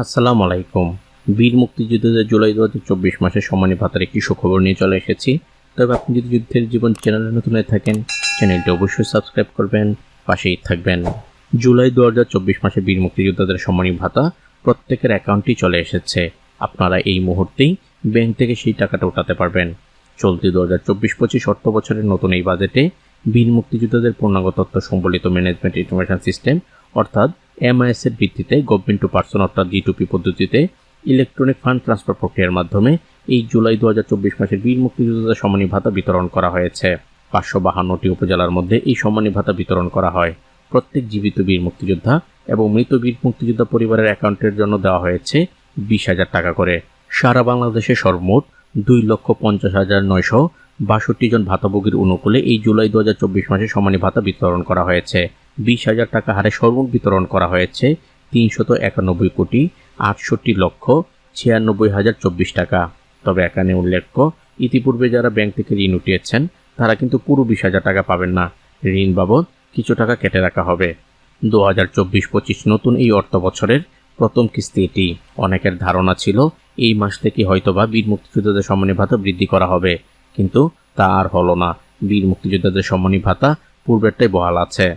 আসসালামু আলাইকুম বীর মুক্তিযুদ্ধদের জুলাই দু হাজার চব্বিশ মাসের সম্মানী ভাতার একটি সুখবর নিয়ে চলে এসেছি। তবে আপনি যদি যুদ্ধের জীবন চ্যানেলে নতুন হয়ে থাকেন, চ্যানেলটি অবশ্যই সাবস্ক্রাইব করবেন, পাশেই থাকবেন। জুলাই দু হাজার চব্বিশ মাসে বীর মুক্তিযোদ্ধাদের সম্মানী ভাতা প্রত্যেকের অ্যাকাউন্টেই চলে এসেছে। আপনারা এই মুহূর্তেই ব্যাংক থেকে সেই টাকাটা উঠাতে পারবেন। চলতি দু হাজার চব্বিশ পঁচিশ অর্থ বছরের নতুন এই বাজেটে বীর মুক্তিযোদ্ধাদের পূর্ণাঙ্গ তথ্য সম্বলিত ম্যানেজমেন্ট ইনফরমেশন সিস্টেম, অর্থাৎ এমআইএস এর ভিত্তিতে গভর্নমেন্ট টু পার্সন অর্থাৎ জি পদ্ধতিতে ইলেকট্রনিক ফান্ড ট্রান্সফার প্রক্রিয়ার মাধ্যমে এই জুলাই দু হাজার চব্বিশ মাসের বীর মুক্তিযোদ্ধাদের সম্মানী ভাতা বিতরণ করা হয়েছে। পাঁচশো বাহান্নটি উপজেলার মধ্যে এই সম্মানী ভাতা বিতরণ করা হয়। প্রত্যেক জীবিত বীর মুক্তিযোদ্ধা এবং মৃত বীর মুক্তিযোদ্ধা পরিবারের অ্যাকাউন্টের জন্য দেওয়া হয়েছে বিশ হাজার টাকা করে। সারা বাংলাদেশে সর্বমোট দুই লক্ষ পঞ্চাশ হাজার নয়শো বাষট্টি জন ভাতাভোগীর অনুকূলে এই জুলাই দু হাজার চব্বিশ মাসে সম্মানী ভাতা বিতরণ করা হয়েছে। বিশ হাজার টাকা হারে সর্বমোট বিতরণ করা হয়েছে তিনশত একানব্বই কোটি আটষট্টি লক্ষ ছিয়ানব্বই হাজার চব্বিশ টাকা। তবে এখানে উল্লেখ্য, ইতিপূর্বে যারা ব্যাংক থেকে ঋণ উঠিয়েছেন, তারা কিন্তু পুরো বিশ হাজার টাকা পাবেন না। ঋণ বাবদ কিছু টাকা কেটে রাখা হবে। দু হাজার চব্বিশ পঁচিশ নতুন এই অর্থ বছরের প্রথম কিস্তি এটি। অনেকের ধারণা ছিল এই মাস থেকে হয়তোবা বীর মুক্তিযোদ্ধাদের সম্মানী ভাতা বৃদ্ধি করা হবে। কিন্তু তা আর হলো না। বীর মুক্তিযোদ্ধাদের সম্মানী ভাতা পূর্বেরটাই বহাল আছে।